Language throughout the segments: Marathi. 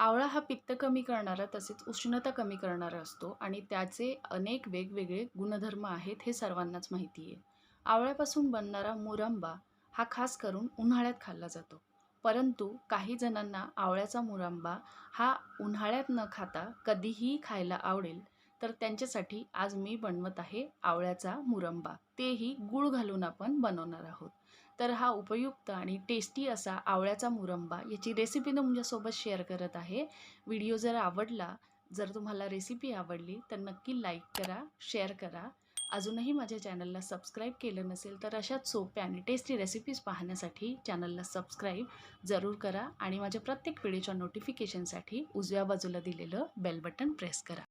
आवळा हा पित्त कमी करणारा तसेच उष्णता कमी करणारा असतो आणि त्याचे अनेक वेगवेगळे गुणधर्म आहेत हे सर्वांनाच माहिती आहे. आवळ्यापासून बनणारा मुरांबा हा खास करून उन्हाळ्यात खाल्ला जातो. परंतु काही जणांना आवळ्याचा मुरांबा हा उन्हाळ्यात न खाता कधीही खायला आवडेल तर त्यांच्यासाठी आज मी बनवत आहे आवळ्याचा मुरंबा. तेही गूळ घालून आपण बनवणार आहोत. तर हा उपयुक्त आणि टेस्टी असा आवळ्याचा मुरंबा याची रेसिपी तुमच्यासोबत शेअर करत आहे. व्हिडिओ जर आवडला जर तुम्हाला रेसिपी आवडली तर नक्की लाईक करा शेअर करा. अजूनही माझ्या चॅनलला सबस्क्राईब केलं नसेल तर अशाच सोप्या आणि टेस्टी रेसिपीज पाहण्यासाठी चॅनलला सबस्क्राईब जरूर करा आणि माझ्या प्रत्येक व्हिडिओच्या नोटिफिकेशनसाठी उजव्या बाजूला दिलेलं बेल बटन प्रेस करा.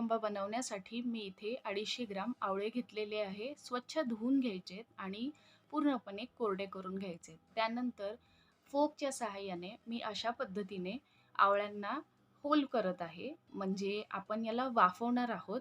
मुरंबा बनवण्यासाठी मी इथे अडीचशे ग्राम आवळे घेतलेले आहे. स्वच्छ धुवून घ्यायचे आणि पूर्णपणे कोरडे करून घ्यायचे. त्यानंतर फोकच्या सहाय्याने मी अशा पद्धतीने आवळ्यांना होल करत आहे. म्हणजे आपण याला वाफवणार आहोत.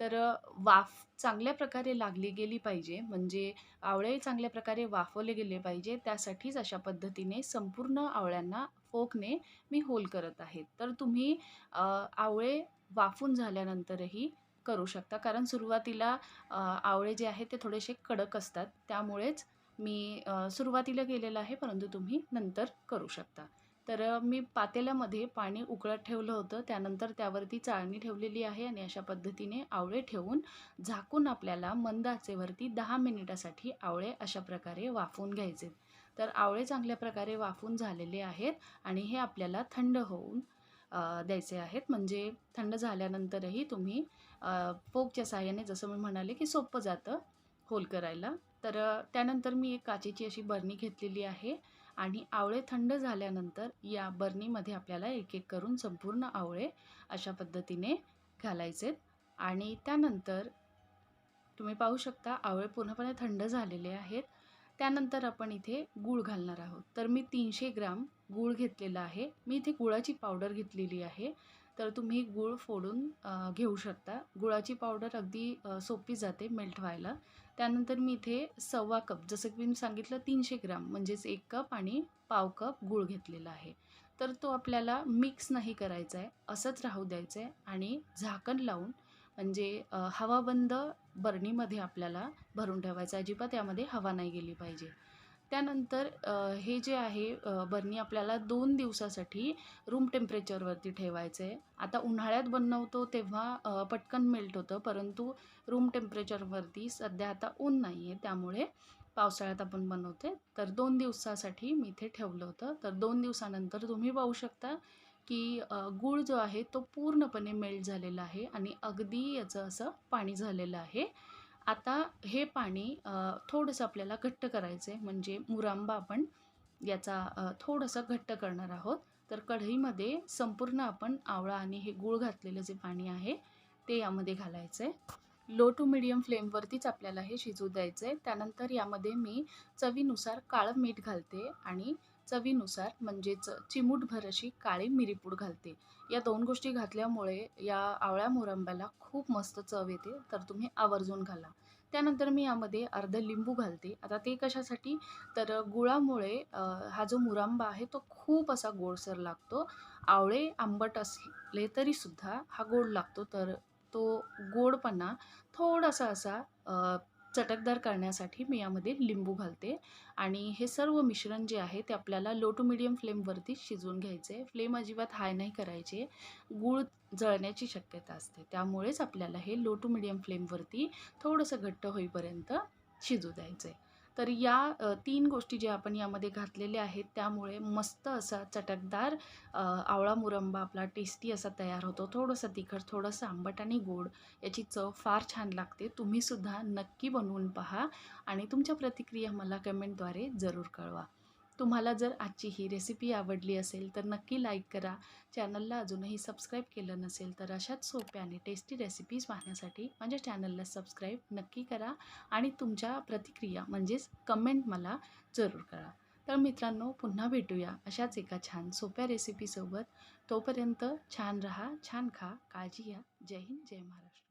तर वाफ चांगल्या प्रकारे लागली गेली पाहिजे. म्हणजे आवळे चांगल्या प्रकारे वाफवले गेले पाहिजे. त्यासाठीच अशा पद्धतीने संपूर्ण आवळ्यांना फोकने मी होल करत आहे. तर तुम्ही आवळे वाफून झाल्यानंतरही करू शकता. कारण सुरुवातीला आवळे जे आहेत ते थोडेसे कडक असतात. त्यामुळेच मी सुरुवातीला केलेलं आहे परंतु तुम्ही नंतर करू शकता. तर मी पातेल्यामध्ये पाणी उकळत ठेवलं होतं. त्यानंतर त्यावरती चाळणी ठेवलेली आहे आणि अशा पद्धतीने आवळे ठेवून झाकून आपल्याला मंद आचेवरती दहा मिनिटासाठी आवळे अशा प्रकारे वाफून घ्यायचे. तर आवळे चांगल्या प्रकारे वाफून झालेले आहेत आणि हे आपल्याला थंड होऊन द्यायचे आहेत. म्हणजे थंड झाल्यानंतरही तुम्ही फोकच्या साहाय्याने जसं मी म्हणाले की सोपं जातं होल करायला. तर त्यानंतर मी एक काचेची अशी बरणी घेतलेली आहे आणि आवळे थंड झाल्यानंतर या बरणीमध्ये आपल्याला एक एक करून संपूर्ण आवळे अशा पद्धतीने घालायचे आणि त्यानंतर तुम्ही पाहू शकता आवळे पूर्णपणे थंड झालेले आहेत. त्यानंतर आपण इथे गूळ घालणार आहोत. तर मी तीनशे ग्राम गूळ घेतलेला आहे. मी इथे गुळाची पावडर घेतलेली आहे. तर तुम्ही गूळ फोडून घेऊ शकता. गुळाची पावडर अगदी सोपी जाते मेल्ट व्हायला. त्यानंतर मी इथे सव्वा कप जसं की मी सांगितलं तीनशे ग्राम म्हणजेच एक कप आणि पाव कप गूळ घेतलेला आहे. तर तो आपल्याला मिक्स नाही करायचा आहे असंच राहू द्यायचं आहे आणि झाकण लावून म्हणजे हवाबंद बरणीमध्ये आपल्याला भरून ठेवायचं. अजिबात यामध्ये हवा नाही गेली पाहिजे. त्यानंतर हे जे आहे बरणी आपल्याला दोन दिवसासाठी रूम टेम्परेचरवरती ठेवायचं आहे. आता उन्हाळ्यात बनवतो तेव्हा पटकन मेल्ट होतं परंतु रूम टेम्परेचरवरती सध्या आता ऊन नाही आहे. त्यामुळे पावसाळ्यात आपण बनवते तर दोन दिवसासाठी मी इथे ठेवलं होतं. तर दोन दिवसानंतर तुम्ही पाहू शकता की गूळ जो आहे तो पूर्णपणे मेल्ट झालेला आहे आणि अगदी याचं असं पाणी झालेलं आहे. आता हे पाणी थोडंसं आपल्याला घट्ट करायचं आहे म्हणजे मुरांबा आपण याचा थोडंसं घट्ट करणार आहोत. तर कढईमध्ये संपूर्ण आपण आवळा आणि हे गूळ घातलेलं जे पाणी आहे ते यामध्ये घालायचं आहे लो टू मिडियम फ्लेमवरतीच आपल्याला हे शिजू द्यायचं आहे त्यानंतर यामध्ये मी चवीनुसार काळं मीठ घालते आणि चवीनुसार म्हणजेच चिमूटभर अशी काळी मिरीपूड घालते. या दोन गोष्टी घातल्यामुळे या आवळ्या मोरंब्याला खूप मस्त चव येते तर तुम्ही आवर्जून घाला. त्यानंतर मी यामध्ये अर्ध लिंबू घालते. आता ते कशासाठी? तर गुळामुळे हा जो मुरांबा आहे तो खूप असा गोडसर लागतो. आवळे आंबट असले तरीसुद्धा हा गोड लागतो तर तो गोडपणा थोडासा असा चटकदार करण्यासाठी मी यामध्ये लिंबू घालते. आणि हे सर्व मिश्रण जे आहे ते आपल्याला लो टू मिडियम फ्लेमवरती शिजवून घ्यायचे. आहे फ्लेम अजिबात हाय नाही करायचे. गूळ जळण्याची शक्यता असते. त्यामुळेच आपल्याला हे लो टू मिडियम फ्लेमवरती थोडंसं घट्ट होईपर्यंत शिजू द्यायचं आहे तर या तीन गोष्टी ज्या आपण यामध्ये घातलेल्या आहेत त्यामुळे मस्त असा चटकदार आवळा मुरंबा आपला टेस्टी असा तयार होतो. थोडंसं तिखट थोडंसं आंबट आणि गोड याची चव फार छान लागते. तुम्हीसुद्धा नक्की बनवून पहा आणि तुमच्या प्रतिक्रिया मला कमेंटद्वारे जरूर कळवा. तुम्हाला जर आजची ही रेसिपी आवडली असेल तर नक्की लाईक करा. चॅनलला अजूनही सबस्क्राईब केलं नसेल तर अशाच सोप्या आणि टेस्टी रेसिपीज पाहण्यासाठी माझ्या चॅनलला सबस्क्राईब नक्की करा आणि तुमच्या प्रतिक्रिया म्हणजेच कमेंट मला जरूर करा तर मित्रांनो पुन्हा भेटूया अशाच एका छान सोप्या रेसिपीसोबत तोपर्यंत छान रहा छान खा काळजी घ्या. जय हिंद जय महाराष्ट्र.